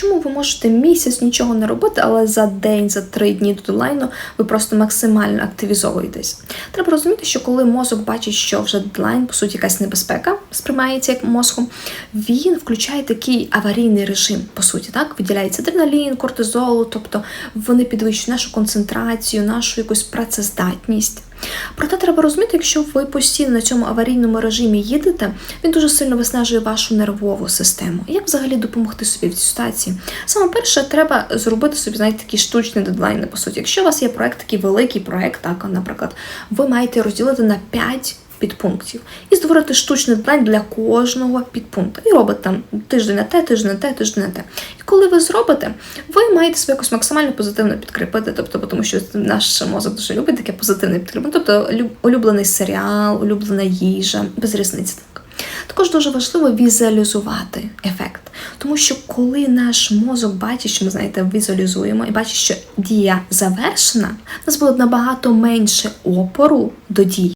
Чому ви можете місяць нічого не робити, але за день, за три дні до дедлайну ви просто максимально активізовуєтесь? Треба розуміти, що коли мозок бачить, що вже дедлайн, по суті, якась небезпека сприймається як мозком, він включає такий аварійний режим, по суті, так виділяється адреналін, кортизол, тобто вони підвищують нашу концентрацію, нашу якусь працездатність. Проте треба розуміти, якщо ви постійно на цьому аварійному режимі їдете, він дуже сильно виснажує вашу нервову систему. Як взагалі допомогти собі в цій ситуації? Саме перше, треба зробити собі, знаєте, такі штучні дедлайни. По суті, якщо у вас є проект, такий великий проект, так, наприклад, ви маєте розділити на 5 підпунктів і створити штучний дедлайн для кожного підпункту. І робите там тиждень на те, тиждень на те, тиждень на те. І коли ви зробите, ви маєте себе якось максимально позитивно підкріпити, тобто, тому що наш мозок дуже любить таке позитивне підкріплення. Тобто улюблений серіал, улюблена їжа, без різниці. Також дуже важливо візуалізувати ефект, тому що коли наш мозок бачить, що ми знаєте, візуалізуємо і бачить, що дія завершена, у нас буде набагато менше опору до дій.